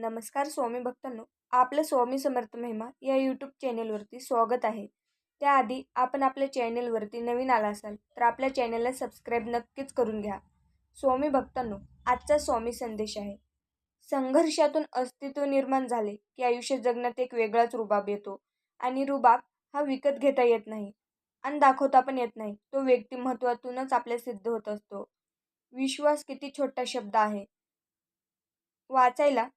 नमस्कार स्वामी भक्तांनो आपलं स्वामी समर्थ महिमा या यूट्यूब चॅनेलवरती स्वागत आहे. त्याआधी आपण आपल्या चॅनेलवरती नवीन आला असाल तर आपल्या चॅनेलला सबस्क्राईब नक्कीच करून घ्या. स्वामी भक्तांनो आजचा स्वामी संदेश आहे. संघर्षातून अस्तित्व निर्माण झाले की आयुष्य जगण्यात एक वेगळाच रुबाब येतो आणि रुबाब हा विकत घेता येत नाही आणि दाखवता पण येत नाही. तो व्यक्तिमत्वातूनच आपल्या सिद्ध होत असतो. विश्वास किती छोटा शब्द आहे. वाचायला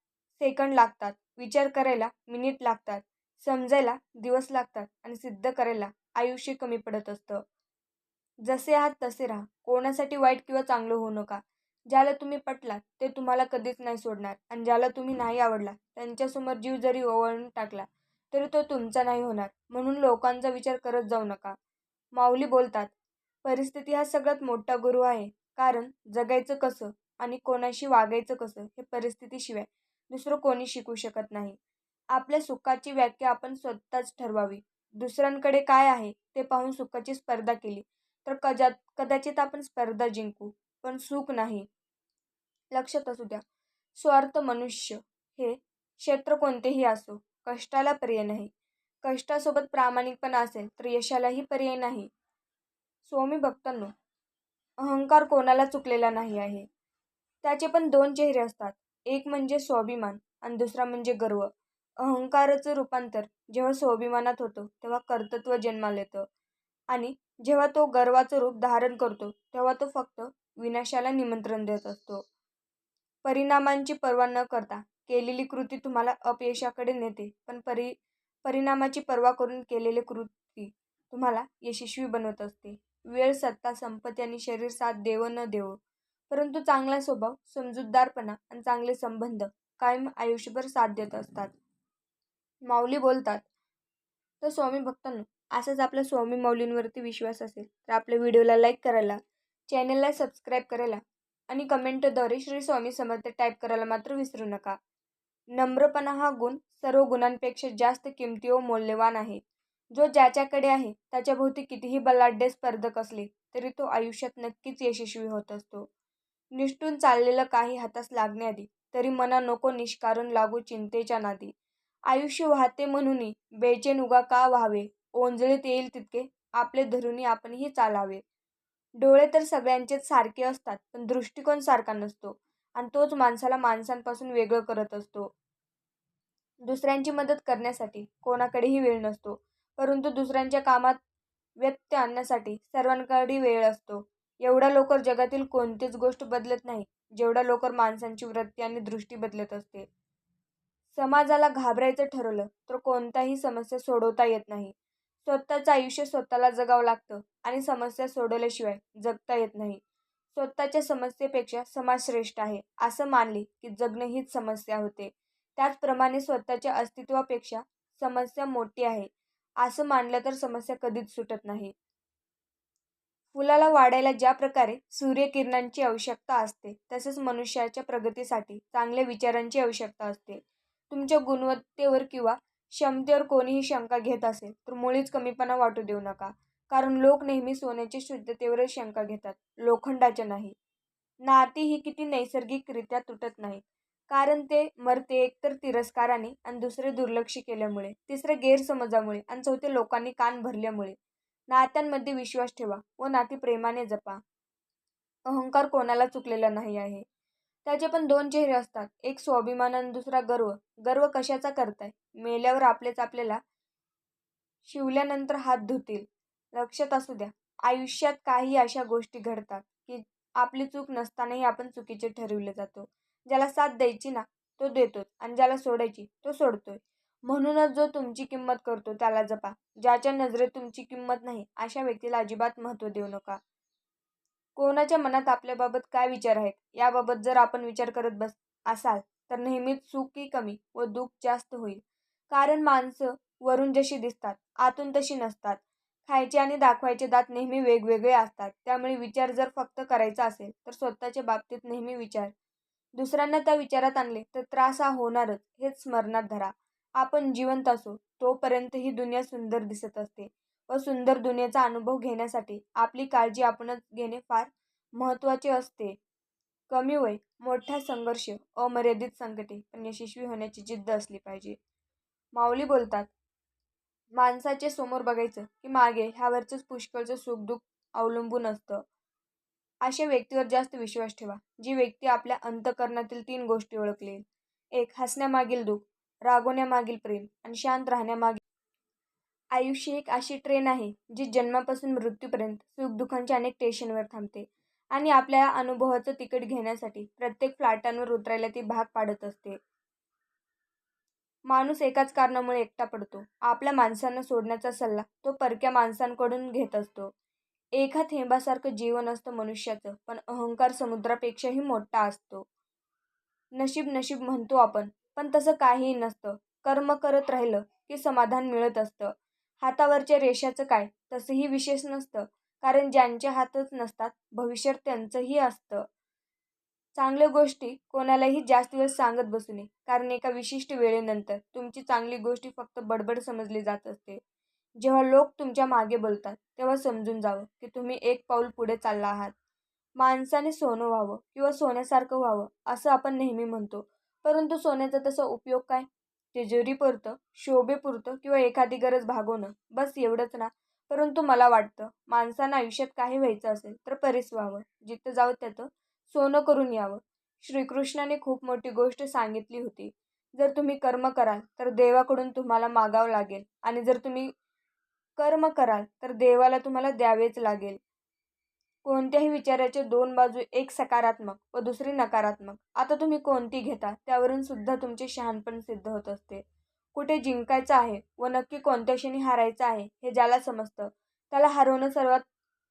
सेकंड लागतात. विचार करायला मिनिट लागतात. समजायला दिवस लागतात आणि सिद्ध करायला आयुष्य कमी पडत असतं. जसे आहात तसे राहा. कोणासाठी वाईट किंवा चांगलं होऊ नका. ज्याला तुम्ही पटलात ते तुम्हाला कधीच नाही सोडणार आणि ज्याला तुम्ही नाही आवडला त्यांच्यासमोर जीव जरी ओवाळून टाकला तरी तो तुमचा नाही होणार. म्हणून लोकांचा विचार करत जाऊ नका. माऊली बोलतात परिस्थिती हा सगळ्यात मोठा गुरु आहे. कारण जगायचं कसं आणि कोणाशी वागायचं कसं हे परिस्थितीशिवाय दुसरं कोणी शिकू शकत नाही. आपल्या सुखाची व्याख्या आपण स्वतःच ठरवावी. दुसऱ्यांकडे काय आहे ते पाहून सुखाची स्पर्धा केली. तर कजा कदाचित आपण स्पर्धा जिंकू पण सुख नाही. लक्षात असू द्या. स्वार्थ मनुष्य हे क्षेत्र कोणतेही असो कष्टाला पर्याय नाही. कष्टासोबत प्रामाणिकपणा असेल तर यशालाही पर्याय नाही. स्वामी भक्तांनो अहंकार कोणाला चुकलेला नाही आहे? त्याचे पण दोन चेहरे असतात. एक म्हणजे स्वाभिमान आणि दुसरा म्हणजे गर्व. अहंकाराचं रूपांतर जेव्हा स्वाभिमानात होतं तेव्हा कर्तृत्व जन्माला येतं. आणि जेव्हा तो गर्वाचं रूप धारण करतो तेव्हा तो फक्त विनाशाला निमंत्रण देत असतो. परिणामांची पर्वा न करता केलेली कृती तुम्हाला अपयशाकडे नेते पण परि परिणामाची पर्वा करून केलेली कृती तुम्हाला यशस्वी बनवत असते. वेळ सत्ता संपत्ती आणि शरीर साथ देव न देवो परंतु चांगला स्वभाव समजूतदारपणा आणि चांगले संबंध कायम आयुष्यभर साथ देत असतात. माऊली बोलतात तर स्वामी भक्तांनो असाच आपल्या स्वामी माऊलींवरती विश्वास असेल तर आपल्या व्हिडिओला लाईक करायला चॅनलला सबस्क्राईब करायला आणि कमेंटद्वारे श्री स्वामी समर्थ टाईप करायला मात्र विसरू नका. नम्रपणा हा गुण सर्व गुणांपेक्षा जास्त किमती व मौल्यवान आहे. जो ज्याच्याकडे आहे त्याच्याभोवती कितीही बलाढ्य स्पर्धक असले तरी तो आयुष्यात नक्कीच यशस्वी होत असतो. निष्ठून चाललेलं काही हातास लागण्याआधी तरी मना नको निष्कारण लागू चिंतेच्या नादी. आयुष्य वाहते म्हणून बेचैन उगा का व्हावे? ओंजळीत येईल तितके. आपले धरुनी आपणही चालावे. डोळे तर सगळ्यांचेच सारखे असतात पण दृष्टिकोन सारखा नसतो. आणि तोच माणसाला माणसांपासून वेगळं करत असतो. दुसऱ्यांची मदत करण्यासाठी कोणाकडेही वेळ नसतो. परंतु दुसऱ्यांच्या कामात व्यत्यय आणण्यासाठी सर्वांकडे वेळ असतो. एवढ्या लवकर जगातील कोणतीच गोष्ट बदलत नाही जेवढ्या लवकर माणसांची वृत्ती आणि दृष्टी बदलत असते. समाजाला घाबरायचं ठरवलं तर कोणताही समस्या सोडवता येत नाही. स्वतःचं आयुष्य स्वतःला जगावं लागतं आणि समस्या सोडवल्याशिवाय जगता येत नाही. स्वतःच्या समस्येपेक्षा समाज श्रेष्ठ आहे असं मानले की जगणं हीच समस्या होते. त्याचप्रमाणे स्वतःच्या अस्तित्वापेक्षा समस्या मोठी आहे असं मानलं तर समस्या कधीच सुटत नाही. फुलाला वाढायला ज्या प्रकारे सूर्यकिरणांची आवश्यकता असते तसेच मनुष्याच्या प्रगतीसाठी चांगल्या विचारांची आवश्यकता असते. तुमच्या गुणवत्तेवर किंवा क्षमतेवर कोणीही शंका घेत असेल तर मुळीच कमीपणा वाटू देऊ नका. कारण लोक नेहमी सोन्याच्या शुद्धतेवरच शंका घेतात लोखंडाच्या नाही. नाती ही किती नैसर्गिकरित्या तुटत नाही. कारण ते मरते एकतर तिरस्काराने आणि दुसरे दुर्लक्ष केल्यामुळे तिसरे गैरसमजामुळे आणि चौथे लोकांनी कान भरल्यामुळे. नात्यांमध्ये विश्वास ठेवा व नाती प्रेमाने जपा. अहंकार कोणाला चुकलेला नाही आहे. त्याचे पण दोन चेहरे असतात. एक स्वाभिमान आणि दुसरा गर्व. गर्व कशाचा करताय? मेल्यावर आपलेच आपल्याला शिवल्यानंतर हात धुतील. लक्षात असू द्या. आयुष्यात काही अशा गोष्टी घडतात की आपली चूक नसतानाही आपण चुकीचे ठरवले जातो. ज्याला साथ द्यायची ना तो देतोच आणि ज्याला सोडायची तो सोडतोय. म्हणूनच जो तुमची किंमत करतो त्याला जपा. ज्याच्या नजरेत तुमची किंमत नाही अशा व्यक्तीला अजिबात महत्त्व देऊ नका. कोणाच्या मनात आपल्याबाबत काय विचार आहेत? याबाबत जर आपण विचार करत बस असाल तर नेहमीच सुखी कमी व दुःख जास्त होईल. कारण माणसं वरून जशी दिसतात आतून तशी नसतात. खायचे आणि दाखवायचे दात नेहमी वेगवेगळे असतात. त्यामुळे विचार जर फक्त करायचा असेल तर स्वतःच्या बाबतीत नेहमी विचार. दुसऱ्यांना त्या विचारात आणले तर त्रास हा होणारच. हेच स्मरणात धरा. आपण जिवंत असो तोपर्यंत ही दुनिया सुंदर दिसत असते व सुंदर दुनियेचा अनुभव घेण्यासाठी आपली काळजी आपणच घेणे फार महत्त्वाचे असते. कमी वय मोठा संघर्ष अमर्यादित संकटे पण यशस्वी होण्याची जिद्द असली पाहिजे. माऊली बोलतात माणसाचे समोर बघायचं की मागे ह्यावरचंच पुष्कळचं सुखदुःख अवलंबून असतं. अशा व्यक्तीवर जास्त विश्वास ठेवा जी व्यक्ती आपल्या अंतकरणातील तीन गोष्टी ओळखली. एक हसण्यामागील दुःख. रागवण्यामागील प्रेम आणि शांत राहण्यामागील आयुष्य एक अशी ट्रेन आहे जी जन्मापासून मृत्यूपर्यंत सुखदुःखांच्या अनेक स्टेशनवर थांबते आणि आपल्या अनुभवाचं तिकीट घेण्यासाठी प्रत्येक फ्लॅटांवर उतरायला ती भाग पाडत असते. माणूस एकाच कारणामुळे एकटा पडतो. आपल्या माणसांना सोडण्याचा सल्ला तो परक्या माणसांकडून घेत असतो. एका थेंबासारखं जीवन असतं मनुष्याचं पण अहंकार समुद्रापेक्षाही मोठा असतो. नशीब नशीब म्हणतो आपण. पण तसं काहीही नसतं. कर्म करत राहिलं की समाधान मिळत असतं. हातावरच्या रेषाचं काय? तसंही विशेष नसतं. कारण ज्यांच्या हातच नसतात भविष्यात त्यांचंही असतं. चांगल्या गोष्टी कोणालाही जास्त वेळ सांगत बसू नये. कारण एका विशिष्ट वेळेनंतर तुमची चांगली गोष्टी फक्त बडबड समजली जात असते. जेव्हा लोक तुमच्या मागे बोलतात तेव्हा समजून जावं की तुम्ही एक पाऊल पुढे चालला आहात. माणसाने सोनं व्हावं किंवा सोन्यासारखं व्हावं असं आपण नेहमी म्हणतो. परंतु सोन्याचा तसा उपयोग काय? तिजोरीपुरतं शोभेपुरतं किंवा एखादी गरज भागवणं बस एवढंच ना. परंतु मला वाटतं माणसानं आयुष्यात काही व्हायचं असेल तर परीस व्हावं जिथं जावं त्याचं सोनं करून यावं. श्रीकृष्णाने खूप मोठी गोष्ट सांगितली होती. जर तुम्ही कर्म कराल तर देवाकडून तुम्हाला मागावं लागेल आणि जर तुम्ही कर्म कराल तर देवाला तुम्हाला द्यावेच लागेल. कोणत्याही विचाराचे दोन बाजू एक सकारात्मक व दुसरी नकारात्मक. आता तुम्ही कोणती घेता? त्यावरून सुद्धा तुमचे शहाणपण सिद्ध होत असते. कुठे जिंकायचं आहे व नक्की कोणत्या क्षणी हारायचं आहे हे ज्याला समजतं त्याला हरवणं सर्वात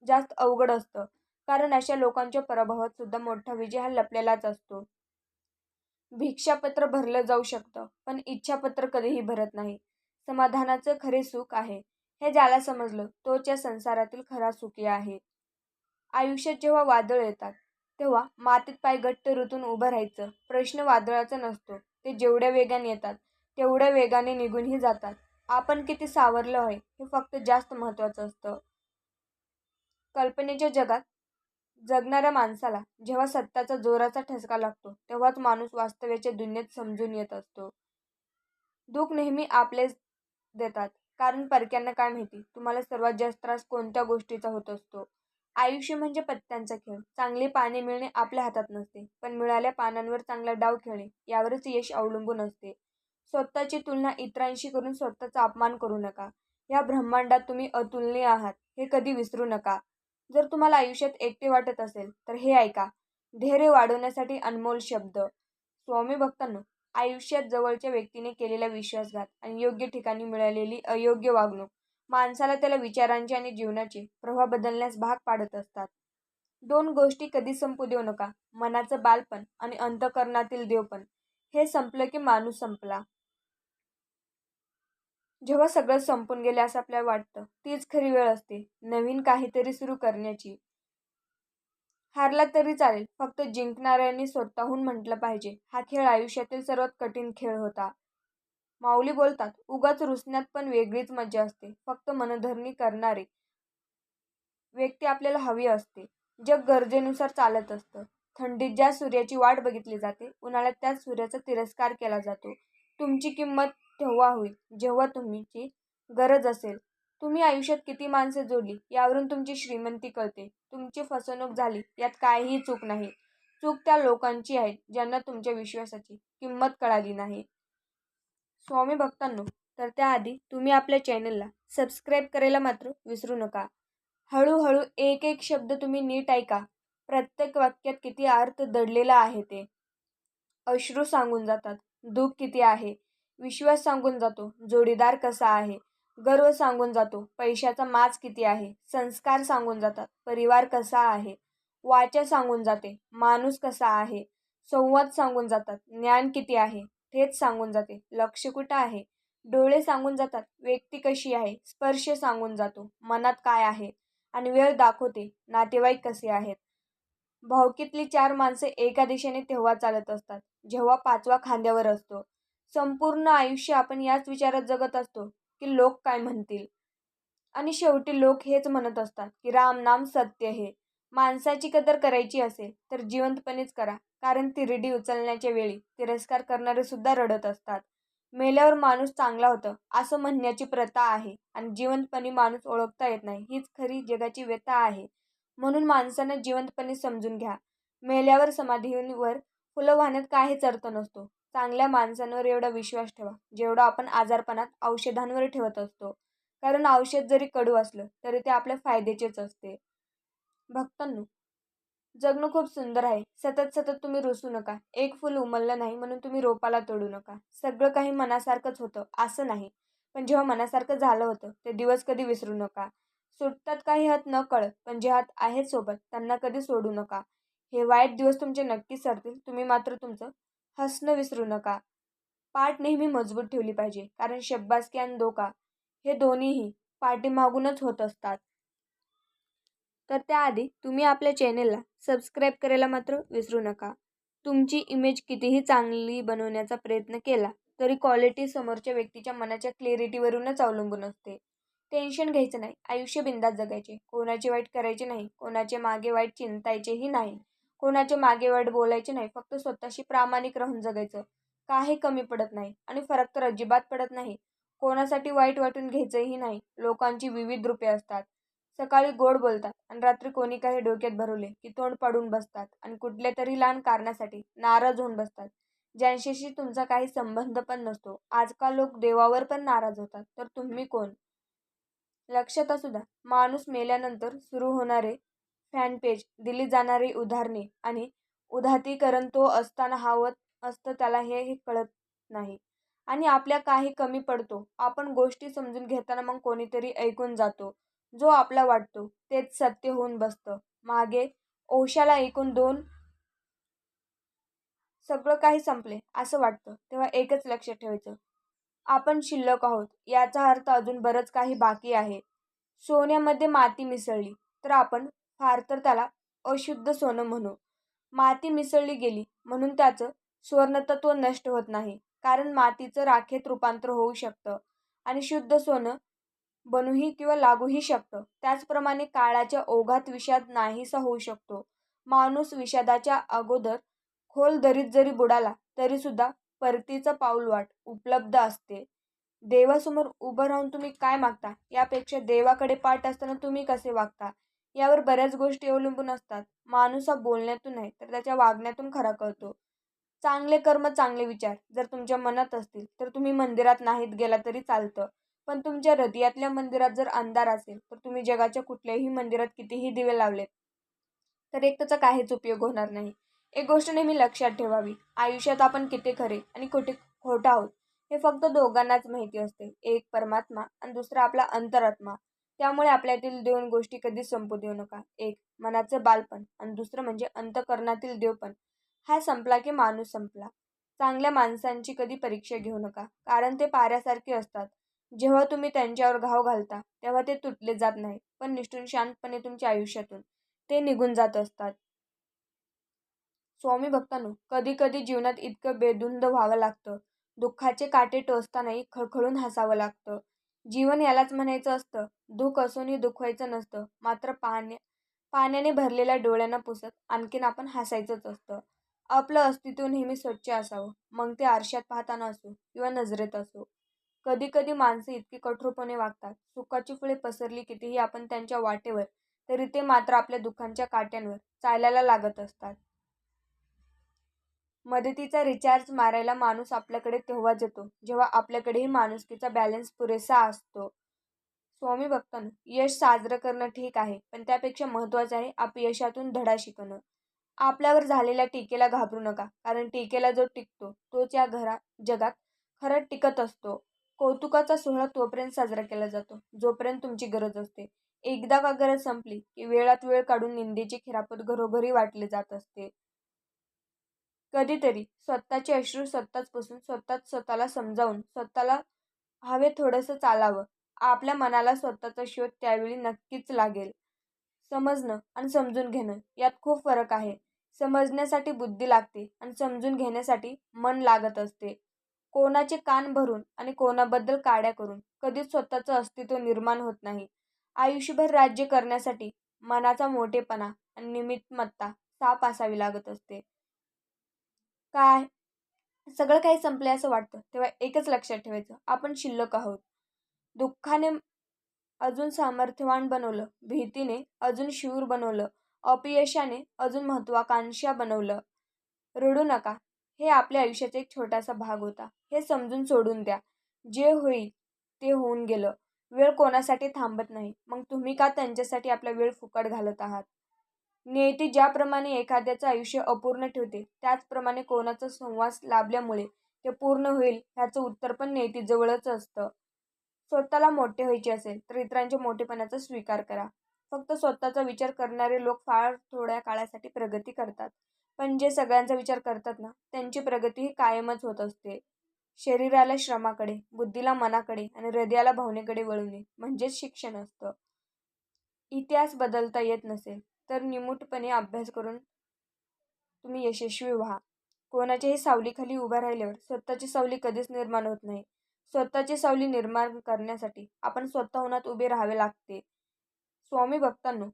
जास्त अवघड असतं. कारण अशा लोकांच्या पराभवात सुद्धा मोठा विजय हा लपलेलाच असतो. भिक्षापत्र भरलं जाऊ शकतं पण इच्छापत्र कधीही भरत नाही. समाधानाचं खरे सुख आहे. हे ज्याला समजलं तोच या संसारातील खरा सुखी आहे. आयुष्यात जेव्हा वादळ येतात तेव्हा मातीत पाय घट्ट ऋतून उभं राहायचं. प्रश्न वादळाचा नसतो. ते जेवढ्या वेगाने येतात तेवढ्या वेगाने निघूनही जातात. आपण किती सावरलं आहे हे फक्त जास्त महत्त्वाचं असतं. कल्पनेच्या जगात जगणाऱ्या माणसाला जेव्हा सत्ताचा जोराचा ठसका लागतो तेव्हाच माणूस वास्तव्याच्या दुनियेत समजून येत असतो. दुःख नेहमी आपलेच देतात. कारण परक्यांना काय माहिती? तुम्हाला सर्वात जास्त त्रास कोणत्या गोष्टीचा होत असतो? आयुष्य म्हणजे पत्त्यांचा खेळ. चांगली पाने मिळणे आपल्या हातात नसते पण मिळाल्या पानांवर चांगला डाव खेळणे यावरच यश अवलंबून असते. स्वतःची तुलना इतरांशी करून स्वतःचा अपमान करू नका. या ब्रह्मांडात तुम्ही अतुलनीय आहात हे कधी विसरू नका. जर तुम्हाला आयुष्यात एकटे वाटत असेल तर हे ऐका. धैर्य वाढवण्यासाठी अनमोल शब्द. स्वामी भक्तांनो आयुष्यात जवळच्या व्यक्तीने केलेला विश्वासघात आणि योग्य ठिकाणी मिळालेली अयोग्य वागणूक माणसाला त्याला विचारांचे आणि जीवनाचे प्रवाह बदलण्यास भाग पाडत असतात. दोन गोष्टी कधी संपू देऊ नका. मनाचं बालपण आणि अंतकरणातील देवपण. हे संपलं की माणूस संपला. जेव्हा सगळं संपून गेले असं आपल्याला वाटतं तीच खरी वेळ असते. नवीन काहीतरी सुरू करण्याची. हारला तरी चालेल फक्त जिंकणाऱ्यांनी स्वतःहून म्हटलं पाहिजे. हा खेळ आयुष्यातील सर्वात कठीण खेळ होता. माऊली बोलतात उगाच रुसण्यात पण वेगळीच मजा असते. फक्त मनधरणी करणारे व्यक्ती आपल्याला हवी असते. जग गरजेनुसार चालत असतं. थंडीत ज्या सूर्याची वाट बघितली जाते उन्हाळ्यात त्याच सूर्याचा तिरस्कार केला जातो. तुमची किंमत तेव्हा होईल. जेव्हा तुमची गरज असेल. तुम्ही आयुष्यात किती माणसे जोडली यावरून तुमची श्रीमंती कळते. तुमची फसवणूक झाली यात काहीही चूक नाही. चूक त्या लोकांची आहे ज्यांना तुमच्या विश्वासाची किंमत कळाली नाही. स्वामी भक्तांनो तर त्याआधी तुम्ही आपल्या चॅनलला सबस्क्राईब करायला मात्र विसरू नका. हळूहळू एक एक शब्द तुम्ही नीट ऐका. प्रत्येक वाक्यात किती अर्थ दडलेला आहे ते. अश्रू सांगून जातात. दुःख किती आहे? विश्वास सांगून जातो. जोडीदार कसा आहे? गर्व सांगून जातो. पैशाचा माज किती आहे? संस्कार सांगून जातात. परिवार कसा आहे? वाचा सांगून जाते. माणूस कसा आहे? संवाद सांगून जातात. ज्ञान किती आहे? थेट सांगून जाते. लक्ष कुठं आहे? डोळे सांगून जातात. व्यक्ती कशी आहे? स्पर्श सांगून जातो. मनात काय आहे? आणि वेळ दाखवते. नातेवाईक कसे आहेत? भावकीतली चार माणसे एका दिशेने तेव्हा चालत असतात. जेव्हा पाचवा खांद्यावर असतो. संपूर्ण आयुष्य आपण याच विचारात जगत असतो की लोक काय म्हणतील? आणि शेवटी लोक हेच म्हणत असतात की राम नाम सत्य हे माणसाची कदर करायची असेल तर जिवंतपणेच करा. कारण तिरडी उचलण्याच्या वेळी तिरस्कार करणारे सुद्धा रडत असतात. मेल्यावर माणूस चांगला होतं असं म्हणण्याची प्रथा आहे आणि जिवंतपणी माणूस ओळखता येत नाही हीच खरी जगाची व्यथा आहे. म्हणून माणसानं जिवंतपणी समजून घ्या. मेल्यावर समाधीवर फुलं वाहण्यात काहीच अर्थ नसतो. चांगल्या माणसांवर एवढा विश्वास ठेवा जेवढा आपण आजारपणात औषधांवर ठेवत असतो. कारण औषध जरी कडू असलं तरी ते आपल्या फायद्याचेच असते. भक्तांनो जगणं खूप सुंदर आहे. सतत सतत तुम्ही रुसू नका. एक फुल उमललं नाही म्हणून तुम्ही रोपाला तोडू नका. सगळं काही मनासारखंच होतं असं नाही. पण जेव्हा मनासारखं झालं होतं ते दिवस कधी विसरू नका. सुटतात काही हात न कळत पण जे हात आहेत सोबत त्यांना कधी सोडू नका. हे वाईट दिवस तुमचे नक्कीच सरतील तुम्ही मात्र तुमचं हसणं विसरू नका. पाठ नेहमी मजबूत ठेवली पाहिजे. कारण शब्बासकी आणि धोका हे दोन्हीही पाठीमागूनच होत असतात. तर त्याआधी तुम्ही आपल्या चॅनेलला सबस्क्राईब करायला मात्र विसरू नका. तुमची इमेज कितीही चांगली बनवण्याचा प्रयत्न केला तरी क्वालिटी समोरच्या व्यक्तीच्या मनाच्या क्लिअरिटीवरूनच अवलंबून असते. टेन्शन घ्यायचं नाही. आयुष्य बिंदात जगायचे. कोणाचे वाईट करायचे नाही. कोणाचे मागे वाईट चिंतायचेही नाही. कोणाचे मागे वाईट बोलायचे नाही. फक्त स्वतःशी प्रामाणिक राहून जगायचं. काही कमी पडत नाही आणि फरक तर अजिबात पडत नाही. कोणासाठी वाईट वाटून घ्यायचंही नाही. लोकांची विविध रूपे असतात. सकाळी गोड बोलतात आणि रात्री कोणी काही डोक्यात भरवले की तोंड पाडून बसतात आणि कुठल्या तरी लहान कारणासाठी नाराज होऊन बसतात. ज्यांच्याशी तुमचा काही संबंध पण नसतो. आजकाल लोक देवावर पण नाराज होतात. तर तुम्ही कोण? लक्षात असू द्या. माणूस मेल्यानंतर सुरू होणारे फॅन पेज दिली जाणारी उदाहरणे आणि उदातीकरण तो असताना हवत असतं त्याला हे कळत नाही. आणि आपल्या काही कमी पडतो. आपण गोष्टी समजून घेताना मग कोणीतरी ऐकून जातो. जो आपला वाटतो तेच सत्य होऊन बसतं. मागे ओशाला ऐकून दोन सगळं काही संपले असं वाटतं. तेव्हा एकच लक्ष ठेवायचं. आपण शिल्लक आहोत. याचा अर्थ अजून बरंच काही बाकी आहे. सोन्यामध्ये माती मिसळली तर आपण फार तर त्याला अशुद्ध सोनं म्हणू. माती मिसळली गेली म्हणून त्याचं स्वर्णतत्व नष्ट होत नाही. कारण मातीचं राखेत रूपांतर होऊ शकतं. आणि शुद्ध सोनं बनूही किंवा लागूही शकतं. त्याचप्रमाणे काळाच्या ओघात विषाद नाहीसा होऊ शकतो. माणूस विषादाच्या अगोदर खोल दरीत जरी बुडाला तरीसुद्धा परतीचं पाऊल वाट उपलब्ध असते. देवासमोर उभं राहून तुम्ही काय मागता? यापेक्षा देवाकडे पाठ असताना तुम्ही कसे वागता? यावर बऱ्याच गोष्टी अवलंबून असतात. माणूस हा बोलण्यातून नाही तर त्याच्या वागण्यातून खरा कळतो. चांगले कर्म चांगले विचार. जर तुमच्या मनात असतील तर तुम्ही मंदिरात नाहीत गेला तरी चालतं. पण तुमच्या हृदयातल्या मंदिरात जर अंधार असेल तर तुम्ही जगाच्या कुठल्याही मंदिरात कितीही दिवे लावलेत तर एक त्याचा काहीच उपयोग होणार नाही. एक गोष्ट नेहमी लक्षात ठेवावी आयुष्यात आपण किती खरे आणि कुठे खोटं आहोत हे फक्त दोघांनाच माहिती असते. एक परमात्मा आणि दुसरा आपला अंतरात्मा. त्यामुळे आपल्यातील दोन गोष्टी कधीच संपू देऊ नका. एक मनाचं बालपण आणि दुसरं म्हणजे अंतकरणातील देवपण. हा संपला की माणूस संपला. चांगल्या माणसांची कधी परीक्षा घेऊ नका कारण ते पाऱ्यासारखे असतात. जेव्हा तुम्ही त्यांच्यावर घाव घालता तेव्हा ते तुटले जात नाही पण निष्ठून शांतपणे तुमच्या आयुष्यातून ते निघून जात असतात. स्वामी भक्तांनो कधी कधी जीवनात इतकं बेधुंद व्हावं लागतं. दुःखाचे काटे टोचतानाही खळखळून हसावं लागतं. जीवन यालाच म्हणायचं असतं दुःख असूनही दुखवायचं नसतं मात्र पाहण्या पाण्याने भरलेल्या डोळ्यांना पुसत आणखीन आपण हसायचंच असतं. आपलं अस्तित्व नेहमी स्वच्छ असावं मग ते आरशात पाहताना असो किंवा नजरेत असो. कधी कधी माणसं इतकी कठोरपणे वागतात. सुखाची फुले पसरली कितीही आपण त्यांच्या वाटेवर तरी ते मात्र आपल्या दुःखांच्या काट्यांवर चालायला लागत असतात. मदतीचा रिचार्ज मारायला माणूस आपल्याकडे तेव्हाच येतो जेव्हा आपल्याकडेही माणुसकीचा बॅलन्स पुरेसा असतो. स्वामी भक्तांनो यश साजरं करणं ठीक आहे पण त्यापेक्षा महत्त्वाचं आहे अपयशातून धडा शिकणं. आपल्यावर झालेल्या टीकेला घाबरू नका कारण टीकेला जो टिकतो तोच या घरा जगात खरंच टिकत असतो. कौतुकाचा सोहळा तोपर्यंत साजरा केला जातो जोपर्यंत तुमची गरज असते. एकदा का गरज संपली की वेळात वेळ काढून निंदेची खिरापत घरोघरी वाटले जात असते. कधीतरी स्वतःचे अश्रू स्वतःच पुसून स्वतःच स्वतःला समजावून स्वतःला हवे थोडंसं चालावं. आपल्या मनाला स्वतःचा शोध त्यावेळी नक्कीच लागेल. समजणं आणि समजून घेणं यात खूप फरक आहे. समजण्यासाठी बुद्धी लागते आणि समजून घेण्यासाठी मन लागत असते. कोणाचे कान भरून आणि कोणाबद्दल काड्या करून. कधीच स्वतःचं अस्तित्व निर्माण होत नाही. आयुष्यभर राज्य करण्यासाठी मनाचा मोठेपणा आणि निमित्तमत्ता साप असावी लागत असते. काय? सगळं काही संपलंय असं वाटतं. तेव्हा एकच लक्षात ठेवायचं. आपण शिल्लक आहोत. दुःखाने अजून सामर्थ्यवान बनवलं. भीतीने अजून शूर बनवलं. अपयशाने अजून महत्वाकांक्षा बनवलं. रडू नका. हे आपल्या आयुष्याचा एक छोटासा भाग होता. हे समजून सोडून द्या. जे होईल ते होऊन गेलं. वेळ कोणासाठी थांबत नाही. मग तुम्ही का त्यांच्यासाठी आपला वेळ फुकट घालत आहात? नियती ज्याप्रमाणे एखाद्याचं आयुष्य अपूर्ण ठेवते त्याचप्रमाणे कोणाचा संवास लाभल्यामुळे ते पूर्ण होईल ह्याचं उत्तर पण नियतीजवळच असतं. स्वतःला मोठे व्हायचे असेल तर इतरांच्या मोठेपणाचा स्वीकार करा. फक्त स्वतःचा विचार करणारे लोक फार थोड्या काळासाठी प्रगती करतात. पण जे सगळ्यांचा विचार करतात ना त्यांची प्रगती ही कायमच होत असते. शरीराला श्रमाकडे बुद्धीला मनाकडे आणि हृदयाला भावनेकडे वळवणे म्हणजेच शिक्षण असतं. इतिहास बदलता येत नसेल तर निमूटपणे अभ्यास करून तुम्ही यशस्वी व्हा. कोणाच्याही सावलीखाली उभ्या राहिल्यावर स्वतःची सावली कधीच निर्माण होत नाही. स्वतःची सावली निर्माण करण्यासाठी आपण स्वतःहूनात उभे राहावे लागते. स्वामी भक्तांनो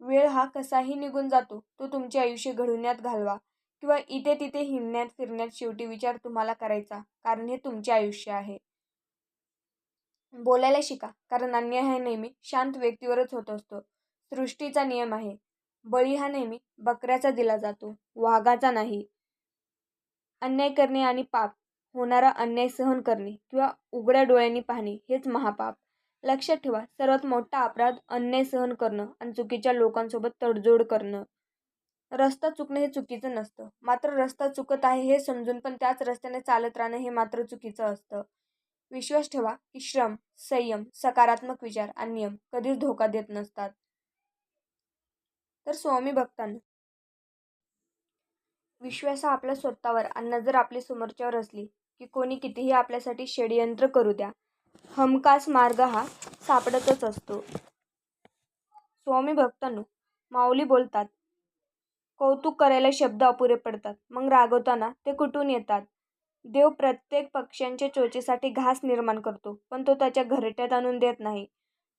वेळ हा कसाही निघून जातो तो तुमचे आयुष्य घडवण्यात घालवा किंवा इथे तिथे हिंडण्यात फिरण्यात शेवटी विचार तुम्हाला करायचा कारण हे तुमचे आयुष्य आहे. बोलायला शिका कारण अन्याय हा नेहमी शांत व्यक्तीवरच होत असतो. सृष्टीचा नियम आहे. बळी हा नेहमी बकऱ्याचा दिला जातो वाघाचा नाही. अन्याय करणे आणि पाप होणारा अन्याय सहन करणे किंवा उघड्या डोळ्यांनी पाहणे हेच महापाप. लक्षात ठेवा सर्वात मोठा अपराध अन्याय सहन करणं आणि चुकीच्या लोकांसोबत तडजोड करणं. रस्ता चुकणं हे चुकीचं नसतं. मात्र रस्ता चुकत आहे हे समजून पण त्याच रस्त्याने चालत राहणं हे मात्र चुकीचं असतं. विश्वास ठेवा की श्रम संयम सकारात्मक विचार आणि नियम कधीच धोका देत नसतात. तर स्वामी भक्तांना विश्वास हा आपल्या स्वतःवर आणि नजर आपली समोरच्यावर असली की कोणी कितीही आपल्यासाठी षडयंत्र करू द्या हमखास मार्ग हा सापडतच असतो. स्वामी भक्तांनो माऊली बोलतात कौतुक करायला शब्द अपुरे पडतात मग रागवताना ते कुठून येतात? देव प्रत्येक पक्ष्यांच्या चोचीसाठी घास निर्माण करतो पण तो त्याच्या घरट्यात आणून देत नाही.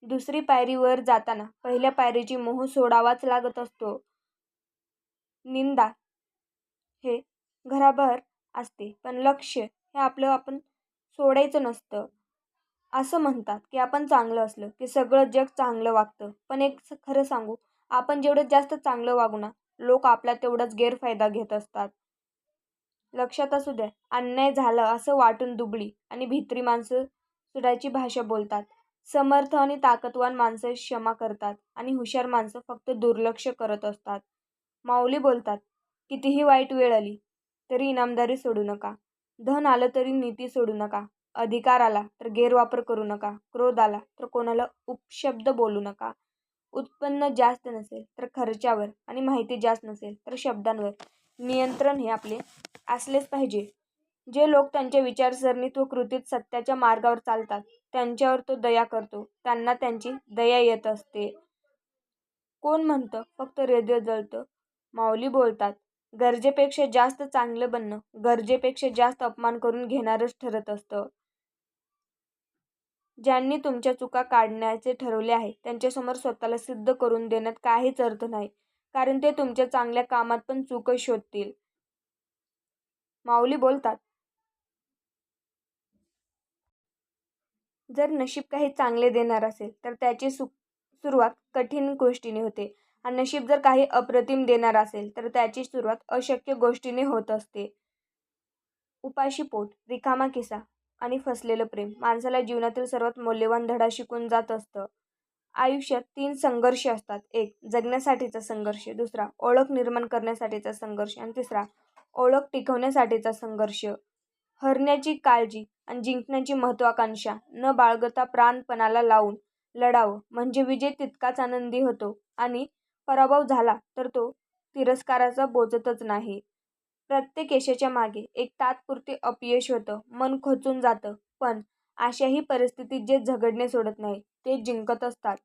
दुसरी पायरीवर जाताना पहिल्या पायरीची मोह सोडावाच लागत असतो. निंदा हे घराभर असते पण लक्ष हे आपलं आपण सोडायचं नसतं. असं म्हणतात की आपण चांगलं असलं की सगळं जग चांगलं वागतं. पण एक खरं सांगू आपण जेवढं जास्त चांगलं वागू ना लोक आपला तेवढाच गैरफायदा घेत असतात. लक्षात असू द्या अन्याय झालं असं वाटून दुबळी आणि भित्री माणसं सुडायची भाषा बोलतात. समर्थ आणि ताकदवान माणसं क्षमा करतात आणि हुशार माणसं फक्त दुर्लक्ष करत असतात. माऊली बोलतात कितीही वाईट वेळ आली तरी इनामदारी सोडू नका. धन आलं तरी नीती सोडू नका. अधिकार आला तर गैरवापर करू नका. क्रोध आला तर कोणाला उपशब्द बोलू नका. उत्पन्न जास्त नसेल तर खर्चावर आणि माहिती जास्त नसेल तर शब्दांवर. नियंत्रण हे आपले असलेच पाहिजे. जे लोक त्यांच्या विचारसरणीत व कृतीत सत्याच्या मार्गावर चालतात त्यांच्यावर तो दया करतो. त्यांना त्यांची दया येत असते. कोण म्हणतं? फक्त हृदय जळतं. माऊली बोलतात गरजेपेक्षा जास्त चांगलं बनणं गरजेपेक्षा जास्त अपमान करून घेणारच ठरत असतं. ज्यांनी तुमच्या चुका काढण्याचे ठरवले आहे त्यांच्यासमोर स्वतःला सिद्ध करून देण्यात काहीच अर्थ नाही कारण ते तुमच्या चांगल्या कामात पण चूक शोधतील. माऊली बोलतात जर नशीब काही चांगले देणार असेल तर त्याची सु सुरुवात कठीण गोष्टीने होते. आणि नशीब जर काही अप्रतिम देणार असेल तर त्याची सुरुवात अशक्य गोष्टीने होत असते. उपाशी पोट रिकामा किसा आणि फसलेलं प्रेम. माणसाला जीवनातील सर्वात मौल्यवान धडा शिकून जात असतं. आयुष्यात तीन संघर्ष असतात. एक जगण्यासाठीचा संघर्ष. दुसरा ओळख निर्माण करण्यासाठीचा संघर्ष. आणि तिसरा ओळख टिकवण्यासाठीचा संघर्ष. हरण्याची काळजी आणि जिंकण्याची महत्वाकांक्षा. न बाळगता प्राणपणाला लावून लढावं. म्हणजे विजय तितकाच आनंदी होतो. आणि पराभव झाला तर तो तिरस्काराचा बोचतच नाही. प्रत्येक यशाच्या मागे एक तात्पुरते अपयश होतं. मन खचून जातं. पण अशाही परिस्थितीत जे झगडणे सोडत नाही ते जिंकत असतात.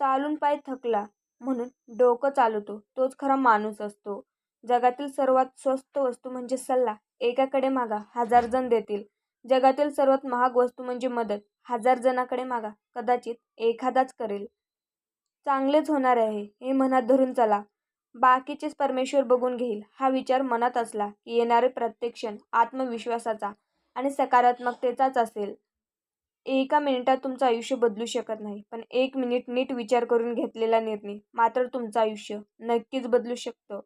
चालून पाय थकला म्हणून डोकं चालवतो. तोच खरा माणूस असतो. जगातील सर्वात स्वस्त वस्तू म्हणजे सल्ला. एकाकडे मागा हजार जण देतील. जगातील सर्वात महाग वस्तू म्हणजे मदत. हजार जणाकडे मागा कदाचित एखादाच करेल. चांगलेच होणार आहे हे मनात धरून चला. बाकीचेच परमेश्वर बघून घेईल हा विचार मनात असला की येणारे प्रत्येक क्षण आत्मविश्वासाचा आणि सकारात्मकतेचाच असेल. एका मिनिटात तुमचं आयुष्य बदलू शकत नाही पण एक मिनिट नीट विचार करून घेतलेला निर्णय मात्र तुमचं आयुष्य नक्कीच बदलू शकतं.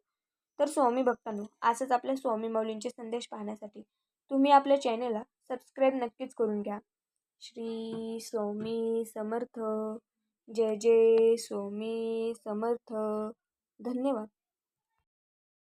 तर स्वामी भक्तांनो असंच आपल्या स्वामी माऊलींचे संदेश पाहण्यासाठी तुम्ही आपल्या चॅनेलला सबस्क्राईब नक्कीच करून घ्या. श्री स्वामी समर्थ. जय जय स्वामी समर्थ. धन्यवाद.